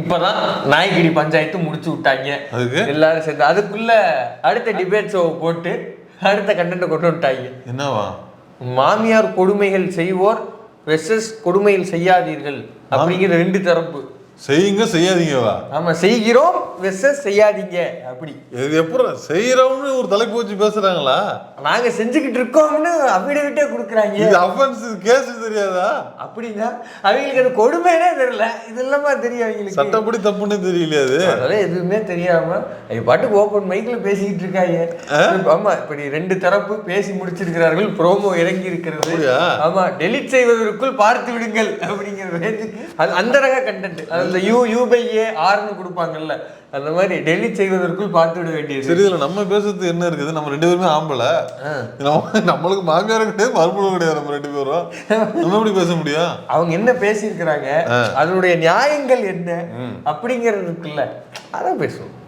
இப்பதான் நாய்க்கடி பஞ்சாயத்து முடிச்சு விட்டாங்க? எல்லாரும் சேர்ந்து. அதுக்குள்ள அடுத்த டிபேட் ஷோ போட்டு அடுத்த கண்டென்ட் கொண்டு வந்துட்டாங்க. என்னவா? மாமியார் கொடுமைகள் செய்வோர் வெர்சஸ் கொடுமைகள் செய்யாதீர்கள் அப்படிங்கிற ரெண்டு தரப்பு. செய்யுங்க செய்யாதீங்கவா? ஆமா செய்கிறோம் வெர்சஸ் செய்யாதீங்க அப்படி. இது எப்படி செய்யறோம்னு ஒரு தலைப்பு வச்சு பேசுறாங்களா? நாங்க செஞ்சுக்கிட்டு இருக்கோம்னு அபிடவிட்டே கொடுக்குறாங்க. இது அஃபென்ஸ் கேஸ் தெரியாதா? அப்படின்னா அவங்களுக்கு அது கொடுமைனே தெரியல. இது இல்லாம தெரியும் அவங்களுக்கு. சட்டப்படி தப்புன்னு தெரியலையா அது. அதெல்லாம் எதுவுமே தெரியாம அவங்க பாட்டுக்கு ஓப்பன் மைக்ல பேசிக்கிட்டு இருக்காங்க. ஆமா இப்படி ரெண்டு தரப்பு பேசி முடிச்சிருக்கிறார்கள் ப்ரோமோ இறங்கி இருக்கிறது? ஆமா டெலிட் செய்வதற்குள் பார்த்து விடுங்கள் அப்படிங்கிற அது அந்த ரக கண்டென்ட் அந்த யூ யூ பை ஏ ஆர்னு கொடுப்பாங்கல்ல அந்த மாதிரி டெலிட் செய்வதற்குள் பார்த்து விட வேண்டியது. சரி இதுல நம்ம பேசுறது என்ன இருக்குது? நம்ம ரெண்டு பேருமே ஆம்பளை. நம்ம- நம்மளுக்கு மாமியாரும் கிடையாது மறுபடியும் கிடையாது நம்ம ரெண்டு பேரும். நம்ம எப்படி பேச முடியும்? அவங்க என்ன பேசியிருக்கிறாங்க? அதனுடைய நியாயங்கள் என்ன? அப்படிங்கிறது இருக்குல்ல அதான் பேசுவோம்.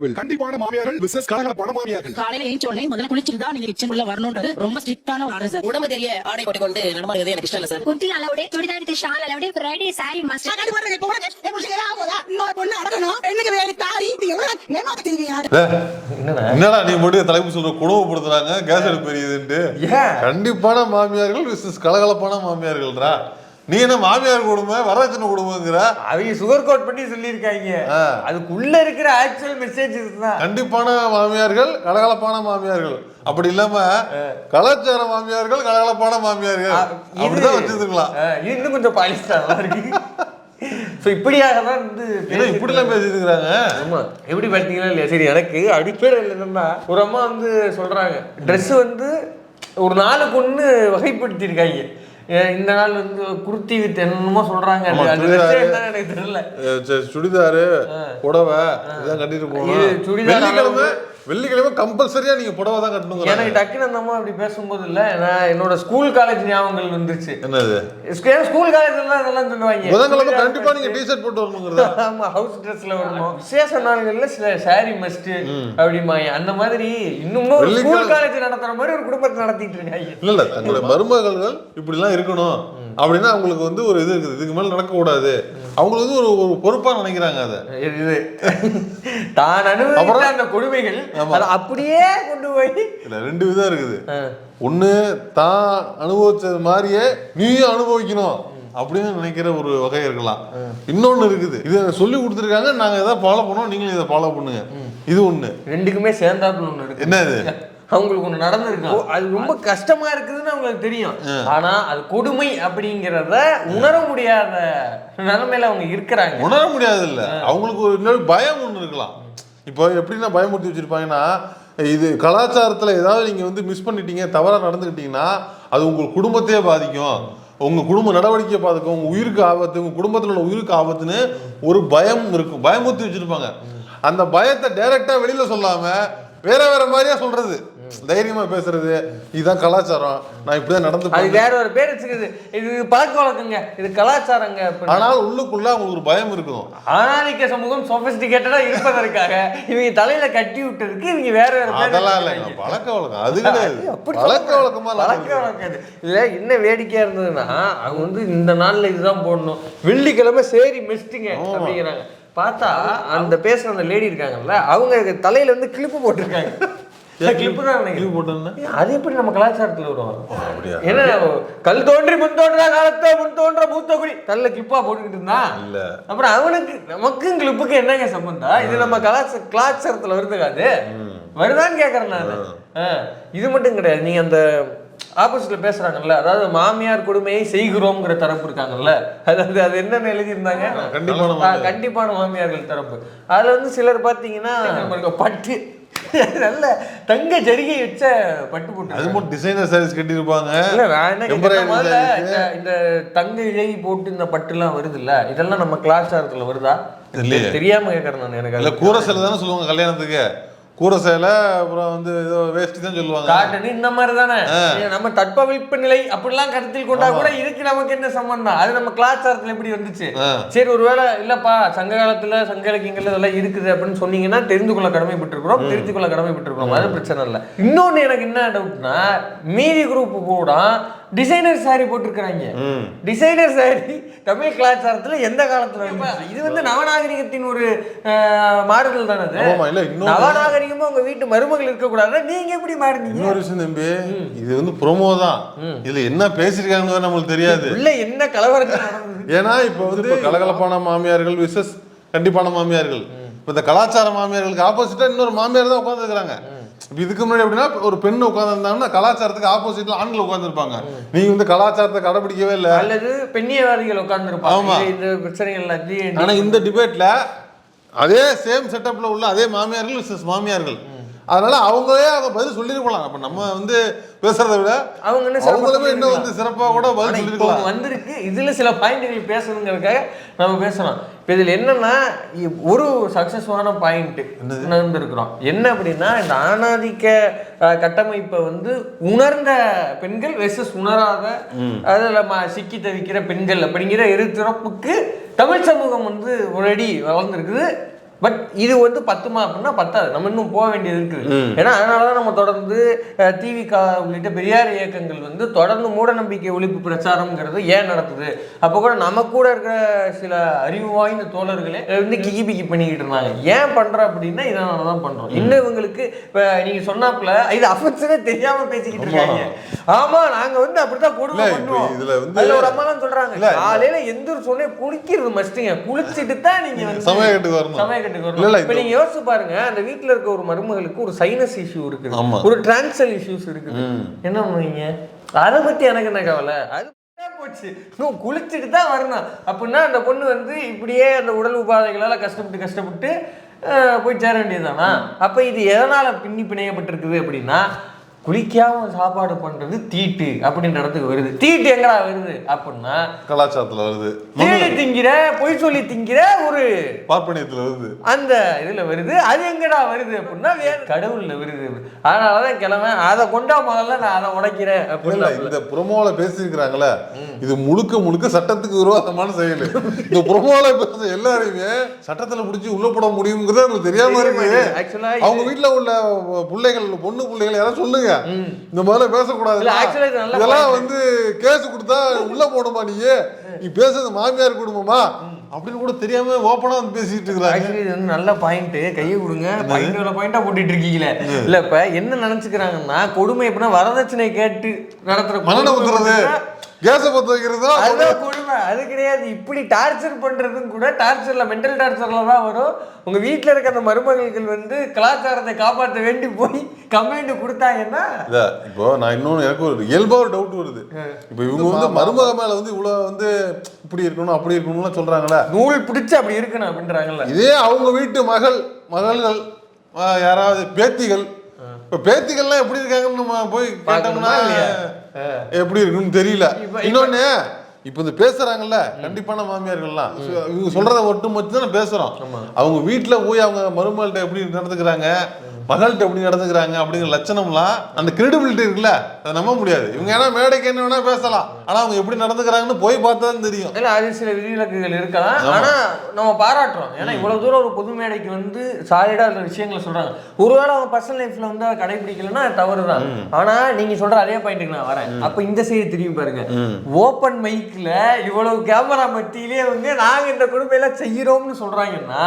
கண்டிப்பான மாமியார்கள் பிசினஸ் கலகலப்பான மாமியார்கள். காலையில எழுந்த உடனே முதல்ல குளிச்சுட்டு தான் நீங்க கிச்சன் உள்ள வரணும்ன்றது ரொம்ப ஸ்ட்ரிக்டான ஒரு ஆர்டர் சார் உடம்பு தெரிய ஆடை போட்டு கொண்டு நடமாடுறது எனக்கு இஷ்டம் இல்ல சார். குர்த்தி அளவுடைய சுடிதார் வித் ஷால் அளவுடைய ஃப்ரைடே சாரி மாஸ்டர் என்னடா? என்னடா நீ மட்டும் தலைப்பு சொல்ற குணவுப்படுத்துறாங்க கேஸ் அடுப்பு எரியுதுன்ட்டு ஏன்? கண்டிப்பான மாமியார்கள் பிசினஸ் கலகலப்பான மாமியார்கள்ரா நீ என்ன மாமியார் குடும்ப வரதட்சணை குடும்பங்கிற அவங்க சுகர் கோட் பண்ணி சொல்லியிருக்காங்க. அதுக்குள்ள இருக்கிற ஆக்சுவல் மெசேஜ் இதுதான். கண்டிப்பான மாமியார்கள் கலகலப்பான மாமியார்கள். அப்படி இல்லாம கலாச்சார மாமியார்கள் கலகலப்பான மாமியார்கள். அப்படிதான் வச்சிருக்கலாம் இன்னும் கொஞ்சம் பாலிஸ்டா இருக்கு ஸோ இப்படியாக தான் வந்து ஏன்னா இப்படி எல்லாம் பேசிட்டு இருக்கிறாங்க ஆமா எப்படி பார்த்தீங்களா இல்லையா? சரி எனக்கு அடிப்படையில் என்னன்னா ஒரு அம்மா வந்து சொல்றாங்க Dress வந்து ஒரு நாளுக்கு ஒன்று வகைப்படுத்தியிருக்காங்க. இந்த நாள் வந்து குர்த்தி வித் என்னமோ சொல்றாங்க. எனக்கு தெரியல. சுடிதாரு புடவை இதான் கட்டிட்டு போகணும். சுடிதார் வெள்ளிக்கிழமை கம்பல்சரியா நீங்க புடவை தான் கட்டணுங்க எனக்கு டக்குன்னு அந்த அம்மா அப்படி பேசும்போது இல்ல. நான் என்னோட ஸ்கூல் காலேஜ் ஞாபகங்கள் வந்துருச்சு. என்னது? ஸ்கூல் காலேஜ்ல அதெல்லாம் சொல்லுவாங்க புதன்கிழமை கண்டிப்பா நீங்க டிஷர்ட் போட்டு வரணுங்கிறதா? ஆமா ஹவுஸ் ட்ரெஸ்ல வரணும். விசேஷ நாள்கள்ல சில சாரி மஸ்ட் அப்படிமாங்க அந்த மாதிரி இன்னும் ஸ்கூல் காலேஜ் நடத்துற மாதிரி ஒரு குடும்பத்தை நடத்திட்டு இருக்காங்க. இல்ல இல்ல தங்களுடைய மருமகள்கள் இப்படி எல்லாம் இருக்கணும் அப்படின்னா அவங்களுக்கு வந்து ஒரு இது இருக்குது. இதுக்கு மேல நடக்க கூடாது அவங்களுக்கு வந்து ஒரு ஒரு பொறுப்பா நினைக்கிறாங்க அதை. இது தான் அப்புறம்? அந்த கொடுமைகள் அப்படியே கொண்டு போய் இல்ல ரெண்டு விதம் இருக்குது. ஒண்ணு தான் அனுபவிச்சது மாதிரியே நீயும் அனுபவிக்கணும் அப்படின்னு நினைக்கிற ஒரு வகை இருக்கலாம். இன்னொன்னு இருக்குது. இதை சொல்லி கொடுத்துருக்காங்க நாங்க இதை ஃபாலோ பண்ணோம் நீங்களும் இதை ஃபாலோ பண்ணுங்க. இது ஒண்ணு. ரெண்டுக்குமே சேர்ந்தாப்புல இருக்கு என்ன இது அவங்களுக்கு ஒண்ணு நடந்திருக்கும். அது ரொம்ப கஷ்டமா இருக்குதுன்னு அவங்களுக்கு தெரியும். ஆனா அது கொடுமை அப்படிங்கிறத உணர முடியாத நிலைமையில அவங்க இருக்கிறாங்க. உணர முடியாது இல்ல அவங்களுக்கு ஒரு இன்னொரு பயம் ஒண்ணு இருக்கலாம். இப்போ எப்படின்னா பயமுறுத்தி வச்சிருப்பாங்கன்னா இது கலாச்சாரத்துல ஏதாவது நீங்க வந்து மிஸ் பண்ணிட்டீங்க தவறா நடந்துக்கிட்டீங்கன்னா அது உங்க குடும்பத்தையே பாதிக்கும். உங்க குடும்ப நடவடிக்கையை பாதிக்கும். உங்க உயிருக்கு ஆபத்து உங்க குடும்பத்துல உள்ள உயிருக்கு ஆபத்துன்னு ஒரு பயம் இருக்கும் பயமுறுத்தி வச்சிருப்பாங்க. அந்த பயத்தை டைரக்டா வெளியில சொல்லாம வேற வேற மாதிரியா சொல்றது. தைரியமா பேசுறது இதுதான் கலாச்சாரம். நான் இப்படிதான் நடந்து அது. வேற ஒரு பேர் வச்சுக்குது. இது பழக்க வழக்கங்க. இது கலாச்சாரங்க அப்படின்னு. ஆனால் உள்ளுக்குள்ள அவங்களுக்கு ஒரு பயம் இருக்கும். ஆணாதிக்க சமூகம் சொபிஸ்டிகேட்டடா இருப்பதற்காக இவங்க தலையில கட்டி விட்டதுக்கு இவங்க வேற வேற பேர் அதெல்லாம் வச்சிருக்காங்க. இல்லைங்க பழக்க வழக்கம். அது கிடையாது. அப்படி பழக்க சொல்றேன். வழக்கமா பழக்க வழக்கம். இதுல என்ன வேடிக்கையா இருந்ததுன்னா அவங்க வந்து இந்த நாள்ல இதுதான் போடணும். வெள்ளிக்கிழமை சரி மெஸ்ட்டுங்க அப்படிங்கிறாங்க. பார்த்தா அந்த பேசுற அந்த லேடி இருக்காங்கல்ல அவங்க தலையில வந்து கிளிப்பு போட்டிருக்காங்க. அது எப்படி நம்ம கலாச்சாரத்துல வரும்? என்ன கல் தோன்றி முன் தோன்றா காலத்தை முன் தோன்ற மூத்த குடி. தள்ள கிளிப்பா போட்டுக்கிட்டு இருந்தான். இல்ல. அப்புறம் அவனுக்கு நமக்கும் கிளிப்புக்கு என்னங்க சம்பந்தம்? இது நம்ம கலாச்சார கலாச்சாரத்துல வருது அது. வருதான்னு கேக்குறேன் நான். இது மட்டும் கிடையாது. நீங்க அந்த ஆப்போசிட்ல பேசுறாங்கல்ல அதாவது மாமியார் கொடுமையை செய்கிறோம்ங்கிற தரப்பு இருக்காங்கல்ல. அதாவது அது என்னன்னு எழுதியிருந்தாங்க. கண்டிப்பான கண்டிப்பான மாமியார்கள் தரப்பு. அதுல வந்து சிலர் பாத்தீங்கன்னா பட்டு. நல்ல தங்க ஜரிகை வச்ச பட்டு போட்டு அது மட்டும் டிசைனர் சாரீஸ் கட்டியிருப்பாங்க இல்ல நான் என்ன. இந்த தங்க இழை போட்டு இந்த பட்டுலாம் வருது இல்ல இதெல்லாம் நம்ம கலாச்சாரத்துல வருதா. தெரியாம கேக்குறேன் நான் எனக்கு இல்ல அது. கூரை சிலை தானே சொல்லுவாங்க கல்யாணத்துக்கு கூரை சேலை அப்புறம் வந்து ஏதோ வேஷ்டி தான் சொல்லுவாங்க. காட்டன் இந்த மாதிரி தானே? நம்ம தட்பவெப்ப நிலை அப்படிலாம் கருத்தில் கொண்டா கூட இதுக்கு நமக்கு என்ன சம்பந்தம்? அது நம்ம கலாச்சாரத்துல எப்படி வந்துச்சு. சரி ஒருவேளை இல்லப்பா சங்க காலத்துல சங்க இலக்கியங்கள் இதெல்லாம் இருக்குது அப்படின்னு சொன்னீங்கன்னா தெரிந்து கொள்ள கடமைப்பட்டிருக்கிறோம் தெரிந்து கொள்ள கடமைப்பட்டிருக்கிறோம். அது பிரச்சனை இல்லை. இன்னொன்னு எனக்கு என்ன டவுட்னா மீதி குரூப் கூட டிசைனர் saree போட்டிருக்கிறாங்க. டிசைனர் saree தமிழ் கலாச்சாரத்துல எந்த காலத்துல? இது வந்து நவநாகரிகத்தின் ஒரு மாறுதல் தானே அது. ஆமாமா, இல்ல, இன்னொன்னு- நவநாகரிகமா உங்க வீட்டு மருமகள் இருக்க கூடாது நீங்க எப்படி மாறுனீங்க? இன்னொரு விஷயம் தம்பி இது வந்து ப்ரோமோ தான். இதுல என்ன பேசிருக்காங்கன்னு வேற நம்மளுக்கு தெரியாது. உள்ள என்ன கலவரங்கள் நடந்தது? ஏன்னா இப்போ வந்து கலகலப்பான மாமியார்கள் விசஸ் கண்டிப்பான மாமியார்கள். இப்போ இந்த கலாச்சார மாமியார்களுக்கு ஆப்போசிட்டா இன்னொரு மாமியார் தான் உட்காந்துருக்காங்க இப்போ இதுக்கு முன்னாடி எப்படின்னா ஒரு பெண் உட்காந்துருந்தாங்கன்னா கலாச்சாரத்துக்கு ஆப்போசிட்ல ஆண்கள் உட்காந்துருப்பாங்க நீங்க வந்து கலாச்சாரத்தை கடைபிடிக்கவே இல்லை. அல்லது பெண்ணியவாதிகள். இது- இந்த பிரச்சனைகள் ஆனா இந்த டிபேட்ல அதே சேம் செட்டப்ல உள்ள அதே மாமியார்கள் மாமியார்கள். அதனால அவங்களே அவங்க பதில் சொல்லிருக்கலாம் அப்ப நம்ம வந்து பேசுறதை விட அவங்க அவங்களுமே இன்னும் வந்து சொல்லிருக்கலாம். சிறப்பா கூட பதில் சொல்லிருக்கலாம் வந்திருக்கு. இதுல சில பாயிண்ட்கள் பேசணுங்கிறதுக்காக நம்ம பேசலாம். இப்போ இதுல என்னன்னா ஒரு சக்சஸ்ஃபுல்லான பாயிண்ட் இருக்கிறோம் என்ன அப்படின்னா இந்த ஆணாதிக்க கட்டமைப்பை வந்து உணர்ந்த பெண்கள் வெர்சஸ் உணராத அதில் சிக்கி தவிக்கிற பெண்கள் அப்படிங்கிற இருதரப்புக்கு தமிழ் சமூகம் வந்து ஆல்ரெடி வளர்ந்துருக்குது. பட் இது வந்து பத்துமா அப்படின்னா பத்தாது. நம்ம இன்னும் போக வேண்டியது இருக்குது. ஏன்னா அதனால தான் நம்ம தொடர்ந்து டிவிகா உள்ளிட்ட பெரியார் இயக்கங்கள் வந்து தொடர்ந்து மூட நம்பிக்கை ஒழிப்பு பிரச்சாரம்ங்கிறது ஏன் நடக்குது? அப்போ கூட நம்ம கூட இருக்கிற சில அறிவு வாய்ந்த தோழர்களே வந்து கிக்கி பிக்கி பண்ணிக்கிட்டு இருந்தாங்க. ஏன் பண்றோம் அப்படின்னா இதனால தான் பண்றோம் இன்னும் இவங்களுக்கு இப்போ நீங்க சொன்னாப்புல இது அஃபென்ஸே தெரியாம பேசிக்கிட்டு இருக்காங்க. ஆமா நாங்க வந்து அப்படித்தான் இப்ப பண்ணுவோம். இதுல வந்து- ஒரு அம்மா தான் காலையில எந்திரிச்ச உடனே குளிக்கிறது மஸ்ட்டுங்க குளிச்சுட்டு தான் நீங்க வந்து சமயக்கட்டுக்கு இல்ல, இப்ப இந்த- நீங்க யோசிச்சு பாருங்க அந்த வீட்ல இருக்க ஒரு மருமகளுக்கு ஒரு சைனஸ் இஷ்யூ இருக்குது. ஆமா. ஒரு டிரான்சல் இஷ்யூஸ் இருக்குது. என்ன பண்ணுவீங்க? அதை பத்தி எனக்கு என்ன கவலை? அது தான் போச்சு? இன்னும் குளிச்சுட்டு தான் வரணும். அப்படின்னா அந்த பொண்ணு வந்து இப்படியே அந்த உடல் உபாதைகளால கஷ்டப்பட்டு கஷ்டப்பட்டு போய் சேர வேண்டியதுதானா? அப்ப இது எதனால பின்னி பிணையப்பட்டிருக்குது அப்படின்னா குளிக்காம சாப்பாடு பண்றது தீட்டு அப்படின்ற இடத்துக்கு வருது. தீட்டு எங்கடா வருது அப்படின்னா கலாச்சாரத்துல வருது. தேடி திங்கிற பொய் சொல்லி திங்கிற ஒரு பார்ப்பனியத்துல வருது. அந்த இதுல வருது. அது எங்கடா வருது அப்படின்னா வேற கடவுள்ல வருது. அதனாலதான் கிழமை அதை கொண்டா முதல்ல நான் அதை உடைக்கிறேன் அப்படின்னு இந்த ப்ரொமோல பேசியிருக்கிறாங்களே இது முழுக்க முழுக்க சட்டத்துக்கு விரோதமான செயல். இந்த ப்ரொமோல பேசுற எல்லாரையுமே சட்டத்துல புடிச்சு உள்ள போட முடியுங்கிறது தெரியாம இருக்கு. ஆக்சுவலா அவங்க வீட்ல உள்ள பிள்ளைகள் பொண்ணு பிள்ளைகள் யாராவது சொல்லுங்க. இந்த மாதிரிலாம் பேசக்கூடாது இதெல்லாம். வந்து கேஸ் கொடுத்தா உள்ள போடுமா நீ நீ பேசுறது மாமியார் குடும்பமா அப்படின்னு கூட தெரியாம ஓப்பனா வந்து பேசிட்டு இருக்கிறாங்க நல்ல பாயிண்ட் கையை கொடுங்க. பாயிண்ட் பாயிண்டா போட்டுட்டு இருக்கீங்களே. இல்ல இப்ப என்ன நினைச்சுக்கிறாங்கன்னா கொடுமை எப்படின்னா வரதட்சணை கேட்டு நடத்துற ஊத்துறது. அப்படின்னா கேஸ பத்த வைக்கிறதா அதுதான் கொடுமை. அது கிடையாது. இப்படி டார்ச்சர் பண்றதும் கூட டார்ச்சர்ல மென்டல் டார்ச்சர்ல தான் வரும். உங்க வீட்ல இருக்க அந்த மருமகள்கள் வந்து கலாச்சாரத்தை காப்பாற்ற வேண்டி போய் கம்ப்ளைண்ட் கொடுத்தாங்கன்னா இல்ல இப்போ நான் இன்னொன்னு எனக்கு ஒரு இயல்பா ஒரு டவுட் வருது. இப்போ இவங்க வந்து மருமக மேல வந்து இவ்வளவு வந்து இப்படி இருக்கணும் அப்படி இருக்கணும்லாம் சொல்றாங்களே நூல் பிடிச்சு அப்படி இருக்கணும் அப்படின்றாங்கல்ல. இதே அவங்க வீட்டு மகள் மகள்கள் யாராவது பேத்திகள். இப்ப பேத்திகள்லாம் எப்படி இருக்காங்கன்னு நம்ம போய் கேட்டோம்னா? எப்படி இருக்குன்னு தெரியல. இன்னொன்னு இப்ப இந்த பேசுறாங்கல்ல கண்டிப்பான மாமியார்கள்லாம். இவங்க சொல்றத மட்டும் மட்டும் தானே பேசுறோம். அவங்க வீட்டுல போய் அவங்க மருமகள்கிட்ட எப்படி நடந்துக்கிறாங்க? மகள்கிட்ட எப்படி நடந்துக்கிறாங்க அப்படிங்கிற லட்சணம்லாம் அந்த கிரெடிபிலிட்டி இருக்குல்ல அதை நம்ப முடியாது. இவங்க ஏன்னா மேடைக்கு என்ன வேணா பேசலாம். ஆனா அவங்க எப்படி நடந்துக்கிறாங்கன்னு போய் பார்த்தா தான் தெரியும். இல்ல அது சில விதிவிலக்குகள் இருக்கலாம். ஆனா நம்ம பாராட்டுறோம். ஏன்னா இவ்வளவு தூரம் ஒரு பொது மேடைக்கு வந்து சாலிடா அந்த விஷயங்களை சொல்றாங்க. ஒருவேளை அவங்க பர்சனல் லைஃப்ல வந்து அதை கடைபிடிக்கலன்னா அது தவறுதான். ஆனா நீங்க சொல்ற அதே பாயிண்ட்டுக்கு நான் வரேன். அப்ப இந்த சைடு திரும்பி பாருங்க. ஓப்பன் மைக்ல இவ்வளவு கேமரா மத்தியிலே வந்து நாங்க இந்த குடும்பம் எல்லாம் செய்யறோம்னு சொல்றாங்கன்னா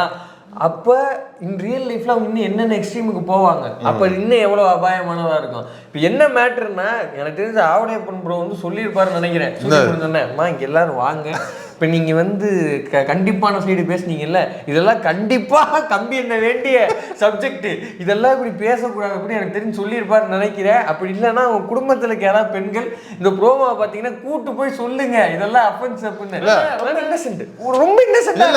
அப்ப இன் ரியல் லைஃப்ல அவங்க இன்னும் என்னென்ன எக்ஸ்ட்ரீமுக்கு போவாங்க? அப்ப இன்னும் எவ்வளவு அபாயமானதா இருக்கும்? இப்ப என்ன மேட்டர்னா எனக்கு தெரிஞ்ச ஆவடையப்பன் ப்ரோ வந்து சொல்லியிருப்பாருன்னு நினைக்கிறேன். சொல்லி சொன்னேன் அம்மா இங்க எல்லாரும் வாங்க. இப்ப நீங்க வந்து க- கண்டிப்பான சைடு பேசுனீங்கல்ல இதெல்லாம் கண்டிப்பா கம்பி என்ன வேண்டிய சப்ஜெக்ட் இதெல்லாம் இப்படி பேசக்கூடாது அப்படின்னு எனக்கு தெரிஞ்சு சொல்லியிருப்பாருன்னு நினைக்கிறேன். அப்படி இல்லைன்னா அவங்க குடும்பத்துல யாராவது பெண்கள் இந்த ப்ரோமோவை பாத்தீங்கன்னா கூட்டு போய் சொல்லுங்க. இதெல்லாம் அஃபென்ஸ் அப்படின்னு. ரொம்ப இன்னசென்ட் ரொம்ப இன்னசென்டா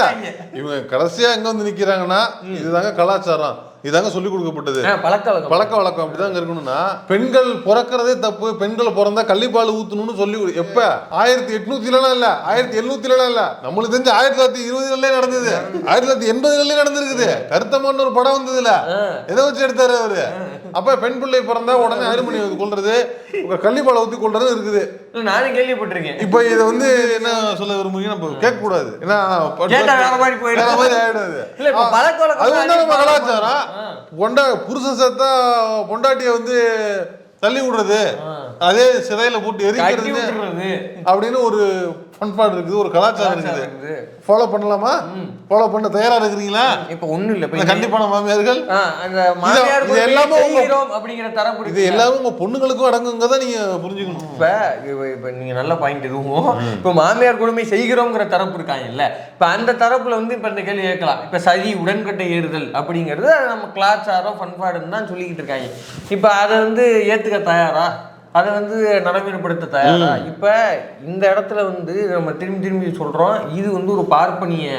இவங்க கடைசியா எங்க வந்து நிக்கிறாங்கன்னா இதுதாங்க கலாச்சாரம். இதாங்க சொல்லி கொடுக்கப்பட்டது. பழக்க வழக்கம். பழக்க வழக்கம் அப்படிதாங்க இருக்கணும்னா பெண்கள் பிறக்கிறதே தப்பு பெண்கள் பிறந்தா கள்ளிப்பால் ஊத்தணும்னு சொல்லி எப்ப? ஆயிரத்தி எட்நூத்திலாம் இல்ல. ஆயிரத்தி எழுநூத்திலாம் இல்ல. நம்மளுக்கு தெரிஞ்சு ஆயிரத்தி தொள்ளாயிரத்தி இருபதுகளே நடந்தது. ஆயிரத்தி தொள்ளாயிரத்தி எண்பதுகளே நடந்திருக்குது. கருத்தமான ஒரு படம் வந்ததுல. எதை வச்சு எடுத்தாரு அவரு? அப்ப பெண் பிள்ளை பிறந்தா உடனே அருமணி கொள்றது கள்ளிப்பாலை ஊத்தி கொள்றது இருக்குது. நானும் கேள்விப்பட்டிருக்கேன். இப்ப இதை வந்து என்ன சொல்ல விரும்புறீங்க? நம்ம கேட்க கூடாது ஏன்னா மாதிரி போயிடும். மாதிரி ஆயிடாது. அது வந்து நம்ம கலாச்சாரம். பொண்டா புருஷன் செத்தா பொண்டாட்டிய வந்து தள்ளி விடுறது. அதே சிறையில போட்டு எரிக்கிறது அப்படின்னு ஒரு பண்பாடு இருக்குது ஒரு கலாச்சாரம் இருக்குது. ஃபாலோ பண்ணலாமா? ஃபாலோ பண்ண தயாரா இருக்கிறீங்களா? இப்ப ஒண்ணும் இல்ல. இப்ப கண்டிப்பான மாமியார்கள். ஆ, அந்த மாமியார் இது எல்லாமே அப்படிங்கிற தரப்பு இது. எல்லாமே உங்க பொண்ணுங்களுக்கும் அடங்குங்கிறத நீங்க புரிஞ்சுக்கணும். இப்ப இப்ப- நீங்க நல்ல பாயிண்ட் இதுவும் இப்ப மாமியார் கொடுமை செய்கிறோங்கிற தரப்பு இருக்காங்க இல்ல. இப்ப அந்த தரப்புல வந்து இப்ப இந்த கேள்வி கேட்கலாம். இப்ப சரி உடன்கட்டை ஏறுதல் அப்படிங்கிறது நம்ம கலாச்சாரம் பண்பாடுன்னு தான் சொல்லிக்கிட்டு இருக்காங்க. இப்ப அதை வந்து ஏத்துக்க தயாரா? அதை வந்து நடைமுறைப்படுத்த தயாரா? இப்ப இந்த இடத்துல வந்து நம்ம திரும்பி திரும்பி சொல்றோம் இது வந்து ஒரு பார்ப்பனிய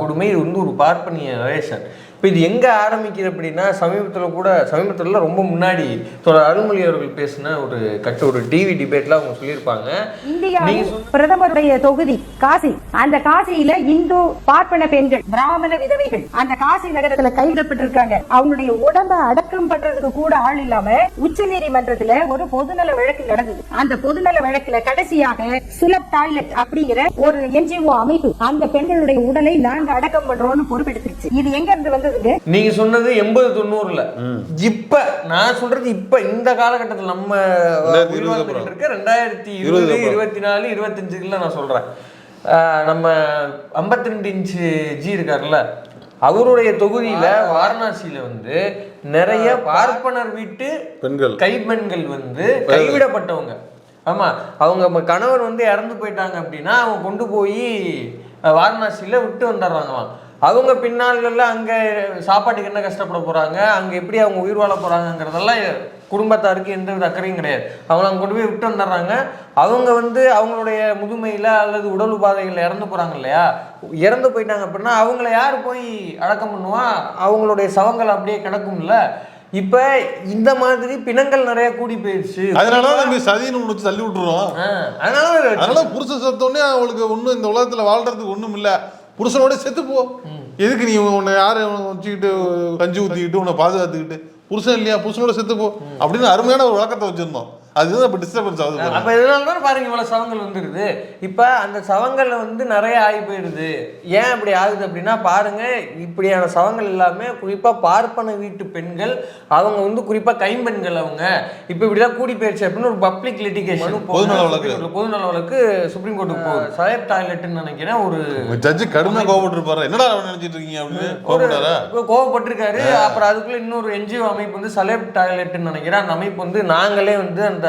கொடுமை இது வந்து ஒரு பார்ப்பனிய ரேஷன் இப்போ இது எங்கே ஆரம்பிக்குது அப்படின்னா சமீபத்தில் கூட சமீபத்தில் ரொம்ப முன்னாடி தொடர் அருள்மொழி அவர்கள் பேசின ஒரு கட்டு ஒரு டிவி டிபேட்ல அவங்க சொல்லியிருப்பாங்க. இந்தியாவின் நீங்க பிரதமருடைய தொகுதி காசி. அந்த காசியில இந்து பார்ப்பன பெண்கள் பிராமண விதவைகள் அந்த காசி நகரத்துல கைவிடப்பட்டிருக்காங்க. அவங்களுடைய உடம்ப அடக்கம் பண்றதுக்கு கூட ஆள் இல்லாம உச்ச நீதிமன்றத்துல ஒரு பொதுநல வழக்கு நடந்தது. அந்த பொதுநல வழக்குல கடைசியாக சுலப் டாய்லெட் அப்படிங்கிற ஒரு என்ஜிஓ அமைப்பு அந்த பெண்களுடைய உடலை நாங்க அடக்கம் பண்றோம்னு பொறுப்பெடுத்துருச்சு. இது எங்க இருந்து வந்ததுங்க நீங்க சொன்னது எண்பது தொண்ணூறுல. இப்ப நான் சொல்றது இப்ப இந்த காலகட்டத்தில் நம்ம. இருக்க ரெண்டாயிரத்தி இருபது. இருபத்தி நாலு இருபத்தஞ்சுக்குள்ள நான் சொல்றேன். நம்ம ஐம்பத்தி ரெண்டு இன்ச்சு ஜி இருக்காருல்ல அவருடைய தொகுதியில வாரணாசியில வந்து நிறைய பார்ப்பனர் வீட்டு பெண்கள். கைப்பெண்கள் வந்து கைவிடப்பட்டவங்க. ஆமா அவங்க கணவர் வந்து இறந்து போயிட்டாங்க அப்படின்னா அவங்க கொண்டு போய் வாரணாசியில விட்டு வந்துடுறாங்களாம். அவங்க பின்னாள்கள்ல அங்க சாப்பாட்டுக்கு என்ன கஷ்டப்பட போறாங்க? அங்க எப்படி அவங்க உயிர் வாழ போறாங்கங்கிறதெல்லாம் குடும்பத்தாருக்கு எந்த வித அக்கறையும் கிடையாது. அவங்கள அங்க கொண்டு போய் விட்டு வந்துடுறாங்க. அவங்க வந்து அவங்களுடைய முதுமையில அல்லது உடல் உபாதைகள்ல இறந்து போறாங்க இல்லையா? இறந்து போயிட்டாங்க அப்படின்னா அவங்கள யார் போய் அடக்கம் பண்ணுவா? அவங்களுடைய சவங்கள் அப்படியே கிடக்கும்ல. இப்ப இந்த மாதிரி பிணங்கள் நிறைய கூடி போயிடுச்சு அதனாலதான் நம்ம சதின்னு வச்சு தள்ளி விட்டுறோம். ஆ, அதனால அதனால புருஷன் செத்தோடனே அவளுக்கு ஒண்ணும் இந்த உலகத்துல வாழ்றதுக்கு ஒண்ணும் இல்ல. புருஷனோட செத்து போ எதுக்கு நீ உன்னை யாரை வச்சுக்கிட்டு கஞ்சி ஊத்திக்கிட்டு உன்னை பாதுகாத்துக்கிட்டு? புருஷன் இல்லையா? புருஷனோட செத்து போ அப்படின்னு அருமையான ஒரு வழக்கத்தை வச்சிருந்தோம். அதுதான் இப்ப டிஸ்டர்பன்ஸ் ஆகுது. அப்ப இதனால தான் பாருங்க இவ்வளவு சவங்கள் வந்துடுது இப்ப அந்த சவங்கள்ல வந்து நிறைய ஆகி போயிடுது. ஏன் அப்படி ஆகுது அப்படின்னா பாருங்க இப்படியான சவங்கள் எல்லாமே குறிப்பா பார்ப்பன வீட்டு பெண்கள் அவங்க வந்து குறிப்பா கைம்பெண்கள் அவங்க. இப்ப இப்படிதான் கூடி போயிடுச்சு அப்படின்னு ஒரு பப்ளிக் லிட்டிகேஷன் பொதுநல வழக்கு. பொதுநல வழக்கு சுப்ரீம் கோர்ட்டுக்கு போகுது. சயப் டாய்லெட்னு நினைக்கிறேன் ஒரு ஜட்ஜு கடுமையா கோவப்பட்டு இருப்பாரு என்னடா நினைச்சிட்டு இருக்கீங்க அப்படின்னு கோவப்பட்டாரா? கோவப்பட்டிருக்காரு. அப்புறம் அதுக்குள்ள இன்னொரு என்ஜிஓ அமைப்பு வந்து சலேப் டாய்லெட்னு நினைக்கிறேன். அந்த அமைப்பு வந்து நாங்களே வந்து அந்த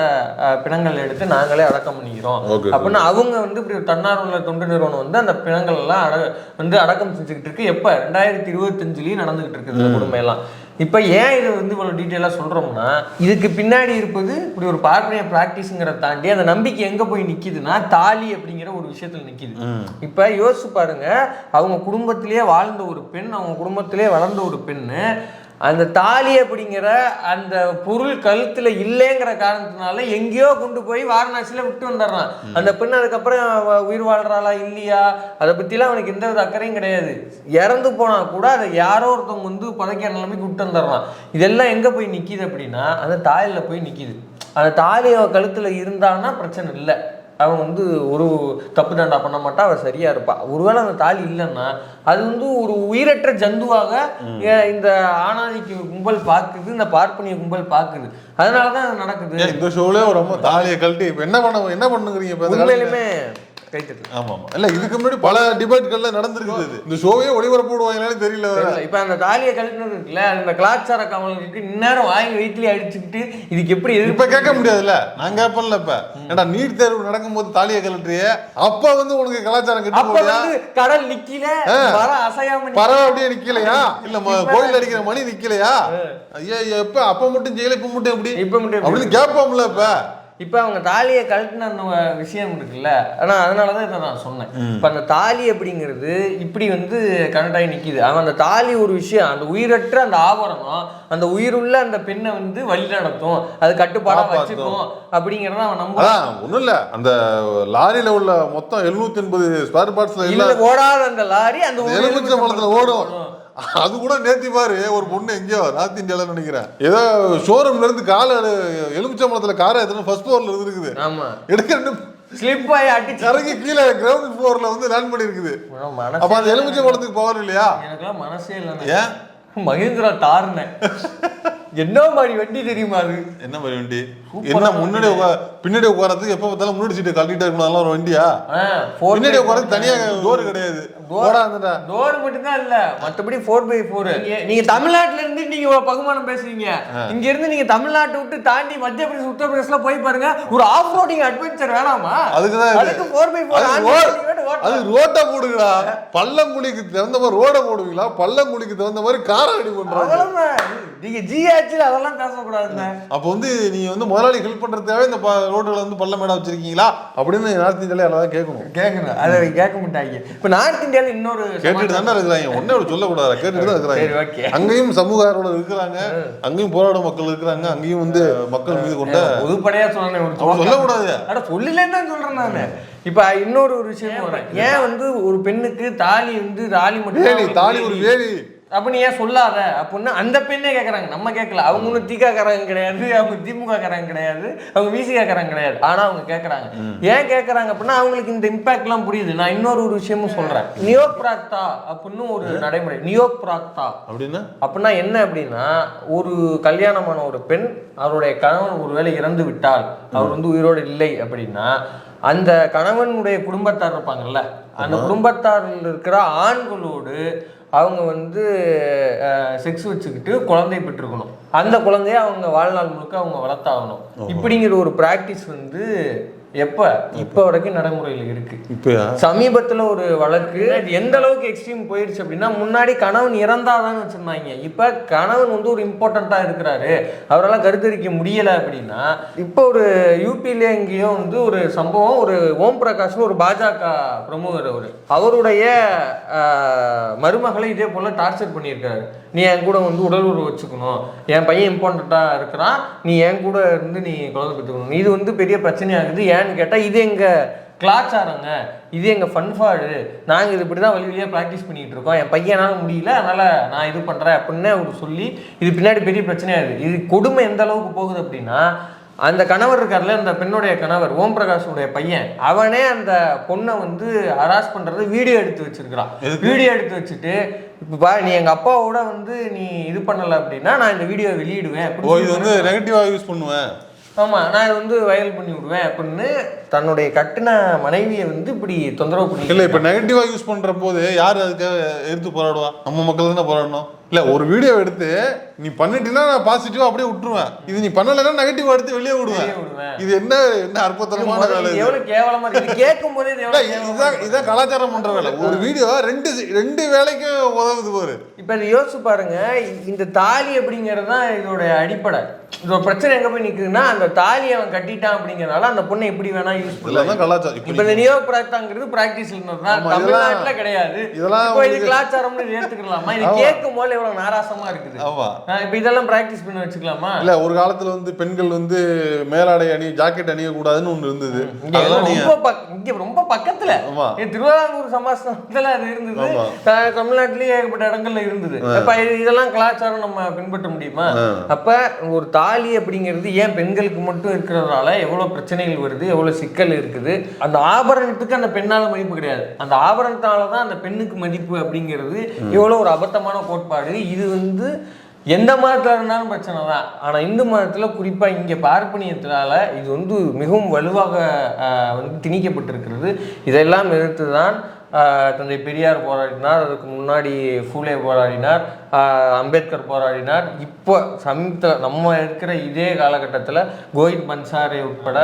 பிணங்கள் எடுத்து நாங்களே அடக்கம் பண்ணிக்கிறோம். அப்படின்னு அவங்க வந்து இப்படி தன்னார்வல தொண்டு நிறுவனம் வந்து அந்த பிணங்கள் எல்லாம் அட வந்து அடக்கம் செஞ்சுக்கிட்டு இருக்கு. எப்ப? ரெண்டாயிரத்தி இருபத்தஞ்சுலயும் நடந்துகிட்டு இருக்கு இந்த கொடுமை எல்லாம். இப்ப ஏன் இது வந்து இவ்வளவு டீட்டெயிலா சொல்றோம்னா இதுக்கு பின்னாடி இருப்பது இப்படி ஒரு பார்ப்பனிய பிராக்டிஸ்ங்கிறத தாண்டி அந்த நம்பிக்கை எங்க போய் நிக்குதுன்னா தாலி அப்படிங்கிற ஒரு விஷயத்துல நிக்குது. இப்ப யோசிச்சு பாருங்க அவங்க குடும்பத்திலேயே வாழ்ந்த ஒரு பெண் அவங்க குடும்பத்திலேயே வளர்ந்த ஒரு பெண்ணு அந்த தாலி அப்படிங்கிற அந்த பொருள் கழுத்துல இல்லைங்கிற காரணத்தினால எங்கேயோ கொண்டு போய் வாரணாசியில விட்டு வந்துடுறான். அந்த பெண் அதுக்கப்புறம் உயிர் வாழ்றாளா இல்லையா? அதை பத்திலாம் அவனுக்கு எந்த வித அக்கறையும் கிடையாது. இறந்து போனா கூட அதை யாரோ ஒருத்தவங்க வந்து புதைக்கிற நிலைமைக்கு விட்டு வந்துடுறான். இதெல்லாம் எங்க போய் நிக்குது அப்படின்னா அந்த தாலியில போய் நிக்குது. அந்த தாலி கழுத்துல இருந்தான்னா பிரச்சனை இல்லை. அவன் வந்து ஒரு தப்பு தாண்டா பண்ண மாட்டா அவ சரியா இருப்பா. ஒருவேளை அந்த தாலி இல்லைன்னா அது வந்து ஒரு உயிரற்ற ஜந்துவாக இந்த ஆணாதிக்க கும்பல் பார்க்குது இந்த பார்ப்பனிய கும்பல் பார்க்குது. அதனால தான் அது நடக்குது. இந்த ஷோலே அம்மா தாலியை கழட்டி என்ன பண்ண என்ன பண்ணுங்கிறீங்க? உண்மையிலுமே கைத்தட்டு ஆமா ஆமா இல்ல இதுக்கு முன்னாடி பல டிபேட்கள்ல நடந்திருக்குது. இந்த ஷோவே ஒளிபரப்பு தெரியல. இப்ப அந்த தாலியை கழட்டினது இருக்குல்ல அந்த கலாச்சார கவலங்களுக்கு இந்நேரம் வாங்கி வயிற்றுல அடிச்சுக்கிட்டு இதுக்கு எப்படி இப்ப கேட்க முடியாதுல்ல. நான் கேட்பேன்ல இப்ப. ஏன்டா நீட் தேர்வு நடக்கும்போது தாலியை கழட்டுறிய? அப்ப வந்து உனக்கு கலாச்சாரம் கெட்டு கடல் நிக்கல. வர அசையாம. பறவை அப்படியே நிக்கலையா? இல்ல கோயில் அடிக்கிற மணி நிக்கலையா? ஐயா எப்ப அப்ப மட்டும் செய்யல இப்ப மட்டும் எப்படி? இப்ப மட்டும்? அப்படின்னு கேட்போம்ல இப்ப. இப்போ அவங்க தாலியை கழட்டின அந்த விஷயம் இருக்குல்ல. ஆனால் அதனால தான் இதை நான் சொன்னேன். இப்போ அந்த தாலி அப்படிங்கிறது இப்படி வந்து கனெக்ட் ஆகி நிற்கிது அவன் அந்த தாலி ஒரு விஷயம். அந்த உயிரற்ற அந்த ஆபரணம் அந்த உயிருள்ள அந்த பெண்ணை வந்து வழி நடத்தும் அது கட்டுப்பாடாக. வச்சுக்கும். அப்படிங்கிறத அவன் அதான் ஒண்ணும் இல்ல. அந்த லாரியில உள்ள மொத்தம் எழுநூத்தி எண்பது ஸ்பேர் பார்ட்ஸ்ல ஓடாத அந்த லாரி அந்த ஒரு எலுமிச்சை பழத்துல ஓடும். அது கூட நேத்தி பாரு ஒரு பொண்ணு எங்கேயோ நார்த் இந்தியால நினைக்கிறேன். ஏதோ ஷோரூம்ல இருந்து கால எலுமிச்சை பழத்துல காரை எத்தனை ஃபர்ஸ்ட் ஃப்ளோர்ல இருக்குது ஆமா. எடுக்க ஸ்லிப் ஆகி அடிச்சு. கறங்கி கீழே கிரவுண்ட் ஃப்ளோர்ல வந்து லேண்ட் பண்ணி இருக்குது மனசே அப்ப அந்த எலுமிச்சை பழத்துக்கு பவர் இல்லையா? எனக்கெல்லாம் மனசே இல்லை ஏன்? மகேந்திரா தாருனேன் என்ன மாதிரி வண்டி தெரியுமா அது? என்ன மாதிரி வண்டி? என்ன முன்னாடி பின்னாடி உட்காரத்துக்கு எப்ப பார்த்தாலும் முன்னாடி சீட்டை கழட்டிட்டு இருக்கணும் அதெல்லாம் ஒரு வண்டியா? பின்னாடி உட்காரது தனியா டோர் கிடையாது. டோர் மட்டும்தான் இல்ல மத்தபடி ஃபோர் பை ஃபோர் நீங்க தமிழ்நாட்டுல இருந்து நீங்க பகுமானம் பேசுறீங்க. இங்க இருந்து நீங்க தமிழ்நாட்டை விட்டு தாண்டி மத்திய பிரதேச உத்தரப்பிரதேசல போய் பாருங்க ஒரு ஆஃப் ரோடிங் அட்வென்ச்சர் வேணாமா? அதுக்குதான். அதுக்கு ஃபோர் பை ஃபோர் அது ரோட்டை போடுங்கடா. பள்ளங்குழிக்கு தகுந்த மாதிரி ரோட போடுவீங்களா? பள்ளங்குழிக்கு தகுந்த மாதிரி காரை ரெடி பண்றாங்க. நீங்க ஜிஹெச்ல அதெல்லாம் பேசக்கூடாதுங்க. அப்ப வந்து நீங்க வந்து முதலாளி ஹெல்ப் பண்றதுக்காகவே இந்த ரோடுகளை வந்து பள்ளம் மேடா வச்சிருக்கீங்களா? அப்படின்னு நார்த் இந்தியால எல்லாரும் கேட்கணும். கேட்கணும். அதை கேட்க மாட்டாங்க. இப்ப நார்த் இந்தியால இன்னொரு கேட்டுட்டு தானே இருக்கிறாங்க. ஒன்னே அப்படி சொல்லக்கூடாது. கேட்டுட்டு தான் சரி, இருக்கிறாங்க. அங்கேயும் சமூக ஆர்வலர் இருக்கிறாங்க. அங்கேயும் போராடும் மக்கள் இருக்கிறாங்க. அங்கேயும் வந்து மக்கள் மீது கொண்ட பொதுப்படையா சொன்னேன் ஒரு சொல்லக்கூடாது. அட சொல்லலன்னு தான் சொல்றேன் நானு. இப்ப இன்னொரு ஒரு விஷயம் வரேன். ஏன் வந்து ஒரு பெண்ணுக்கு தாலி வந்து தாலி மட்டும் தாலி ஒரு வேலி. அப்ப நீ ஏன் சொல்லாத? அப்படின்னு அந்த பெண்ணே கேக்குறாங்க. நம்ம கேட்கல அவங்க ஒன்றும் திகாக்காரங்க கிடையாது அவங்க திமுக காரங்க கிடையாது அவங்க விசிகா காரங்க கிடையாது. ஆனா அவங்க கேக்குறாங்க. ஏன் கேக்குறாங்க அப்படின்னா அவங்களுக்கு இந்த இம்பாக்ட் எல்லாம் புரியுது. நான் இன்னொரு ஒரு விஷயமும் சொல்றேன். நியோ பிராக்தா அப்படின்னு ஒரு நடைமுறை. நியோ பிராக்தா அப்படின்னா அப்படின்னா என்ன அப்படின்னா ஒரு கல்யாணமான ஒரு பெண் அவருடைய கணவன் ஒருவேளை இறந்து விட்டால் அவர் வந்து உயிரோடு இல்லை அப்படின்னா அந்த கணவனுடைய குடும்பத்தார் இருப்பாங்கல்ல அந்த குடும்பத்தாரில் இருக்கிற ஆண்களோடு அவங்க வந்து செக்ஸ் வச்சுக்கிட்டு குழந்தை பெற்றுக்கணும் அந்த குழந்தைய அவங்க வாழ்நாள் முழுக்க அவங்க வளர்த்தாகணும். இப்படிங்கிற ஒரு பிராக்டிஸ் வந்து எப்ப? இப்ப வரைக்கும் நடைமுறையில் இருக்கு. இப்பயா? சமீபத்துல ஒரு வழக்கு எந்த அளவுக்கு எக்ஸ்ட்ரீம் போயிடுச்சு அப்படின்னா முன்னாடி கணவன் இறந்தாதான் வச்சிருந்தாங்க. இப்ப கணவன் வந்து ஒரு இம்பார்ட்டண்டா இருக்கிறாரு. அவரால் கருத்தரிக்க முடியல அப்படின்னா இப்போ ஒரு யூபியில எங்கேயோ வந்து ஒரு சம்பவம் ஒரு ஓம் பிரகாஷ்னு ஒரு பாஜக பிரமுகர் அவர். அவருடைய மருமகளை இதே போல டார்ச்சர் பண்ணியிருக்காரு. நீ என் கூட வந்து உடல் உறவு வச்சுக்கணும். என் பையன் இம்பார்ட்டண்ட்டாக இருக்கிறான். நீ என் கூட இருந்து நீ குழந்தை பெற்றுக்கணும் இது வந்து பெரிய பிரச்சனையாகுது. ஏன்னு கேட்டால் இது எங்கள் கலாச்சாரங்க இது எங்கள் ஃபன்ஃபாடு நாங்கள் இது இப்படி தான் வழி வழியாக ப்ராக்டிஸ் பண்ணிகிட்டு இருக்கோம். என் பையனால் முடியல. அதனால் நான் இது பண்ணுறேன் அப்படின்னு அவர் சொல்லி இது பின்னாடி பெரிய பிரச்சனையாகுது இது கொடுமை எந்த அளவுக்கு போகுது அப்படின்னா அந்த கணவர் இருக்கார்ல அந்த பெண்ணுடைய கணவர் ஓம் பிரகாஷுடைய பையன் அவனே அந்த பொண்ணை வந்து ஹராஸ் பண்றது வீடியோ எடுத்து வச்சிருக்கிறான். வீடியோ எடுத்து வச்சுட்டு இப்போ பா நீ எங்க அப்பாவோட வந்து நீ இது பண்ணல அப்படின்னா நான் இந்த வீடியோ வெளியிடுவேன். இது வந்து நெகட்டிவா யூஸ் பண்ணுவேன். ஆமா நான் இதை வந்து வைரல் பண்ணி விடுவேன் அப்படின்னு தன்னுடைய கட்டின மனைவியை வந்து இப்படி தொந்தரவு பண்ணி இல்ல இப்ப நெகட்டிவா யூஸ் பண்ற போது யாரு அதுக்கு எதிர்த்து போராடுவா? நம்ம மக்கள் தானே போராடணும். இல்ல ஒரு வீடியோ எடுத்து நீ பண்ணிட்டீங்கன்னா நான் பாசிட்டிவா அப்படியே விட்டுருவேன். இது நீ பண்ணலைன்னா நெகட்டிவா எடுத்து வெளியே விடுவேன். இது என்ன என்ன அற்புதமான வேலை கேட்கும் போதே இதுதான். இதான் கலாச்சாரம் பண்ற வேலை. ஒரு வீடியோ ரெண்டு ரெண்டு வேலைக்கும் உதவுது பாரு. இப்ப யோசிச்சு பாருங்க. இந்த தாலி அப்படிங்கிறது தான் இதோட அடிப்படை. இதோட பிரச்சனை எங்க போய் நிக்குதுன்னா அந்த தாலி அவன் கட்டிட்டான் அப்படிங்கறனால அந்த பொண்ணை எப்படி வேணா யூஸ் பண்ணலாம். கலாச்சாரம். இப்ப இந்த நியோ பிராக்தாங்கிறது பிராக்டிஸ் தான். ஆமா, இதெல்லாம் தமிழ்நாட்டுல கிடையாது. இதெல்லாம் கலாச்சாரம்னு ஏத்துக்கலாமா? இது. கேட்கும் போது எவ்வளவு நாராசமா இருக்குது. ஆமா. இப்ப இதெல்லாம் பிராக்டிஸ் பண்ணி வச்சுக்கலாமா? இல்ல ஒரு காலத்துல வந்து பெண்கள் வந்து மேலாடை அணி ஜாக்கெட் அணிய கூடாதுன்னு ஒண்ணு இருந்தது. ரொம்ப இங்க ரொம்ப பக்கத்துல. திருவிதாங்கூர் சமாஸ்தானத்துல அது இருந்தது. தமிழ்நாட்டிலேயே ஏகப்பட்ட இடங்கள்ல இருந்தது. அப்ப இது- இதெல்லாம் கலாச்சாரம் நம்ம பின்பற்ற முடியுமா? அப்ப ஒரு தாலி அப்படிங்கிறது ஏன் பெண்களுக்கு மட்டும் இருக்கிறதுனால எவ்வளவு பிரச்சனைகள் வருது எவ்வளவு சிக்கல் இருக்குது? அந்த ஆபரணத்துக்கு அந்த பெண்ணால மதிப்பு கிடையாது. அந்த ஆபரணத்தால தான் அந்த பெண்ணுக்கு மதிப்பு அப்படிங்கிறது எவ்வளவு ஒரு அபத்தமான கோட்பாடு. இது வந்து எந்த மதத்தில் இருந்தாலும் பிரச்சனை தான். ஆனால் இந்து மதத்தில் குறிப்பாக இங்கே பார்ப்பனியத்தினால இது வந்து மிகவும் வலுவாக ஆஹ், வந்து திணிக்கப்பட்டிருக்கிறது. இதெல்லாம் எதிர்த்து தான் ஆஹ், தந்தை பெரியார் போராடினார். அதுக்கு முன்னாடி ஃபூலே போராடினார். அம்பேத்கர் போராடினார். இப்போ சமீப நம்ம இருக்கிற இதே காலகட்டத்தில் கோவிந்த் பன்சாரை உட்பட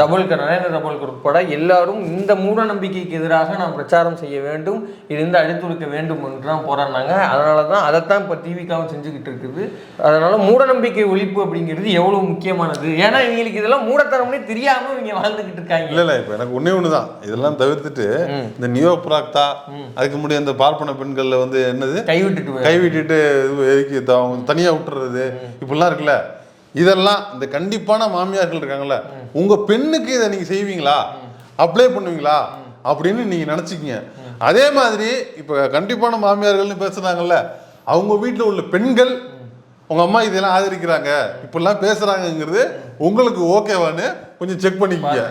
தபோல்கர். நரேந்திர டபுள்கர் உட்பட எல்லாரும் இந்த மூட நம்பிக்கைக்கு எதிராக நாம் பிரச்சாரம் செய்ய வேண்டும் இருந்து அழித்துரைக்க வேண்டும் என்று தான் போராடினாங்க. அதனால தான் அதைத்தான் இப்போ டிவிக்காவும் செஞ்சுக்கிட்டு இருக்குது. அதனால மூட நம்பிக்கை ஒழிப்பு அப்படிங்கிறது எவ்வளவு முக்கியமானது? ஏன்னா இவங்களுக்கு இதெல்லாம் மூடத்தனம்னே தெரியாம இவங்க வாழ்ந்துகிட்டு இருக்காங்க. இல்ல இல்ல இப்ப எனக்கு ஒண்ணே ஒண்ணுதான். இதெல்லாம் தவிர்த்துட்டு இந்த நியோ பிராக்தா அதுக்கு முன்னாடி அந்த பார்ப்பன பெண்கள்ல வந்து என்னது? கைவிட்டுட்டு போய் கை விட்டுட்டு இது எதுக்கு அவங்க தனியா விட்டுறது? இப்படிலாம் இருக்குல்ல. இதெல்லாம் இந்த கண்டிப்பான மாமியார்கள் இருக்காங்கல்ல. உங்க பெண்ணுக்கு இதை நீங்க செய்வீங்களா? அப்ளை பண்ணுவீங்களா? அப்படின்னு நீங்க நினைச்சுக்கீங்க. அதே மாதிரி இப்ப கண்டிப்பான மாமியார்கள்னு பேசுறாங்கல்ல. அவங்க வீட்டில் உள்ள பெண்கள் உங்க அம்மா இதெல்லாம் ஆதரிக்கிறாங்க. இப்படிலாம் பேசுறாங்கங்கிறது உங்களுக்கு ஓகேவான்னு கொஞ்சம் செக் பண்ணிக்கோங்க.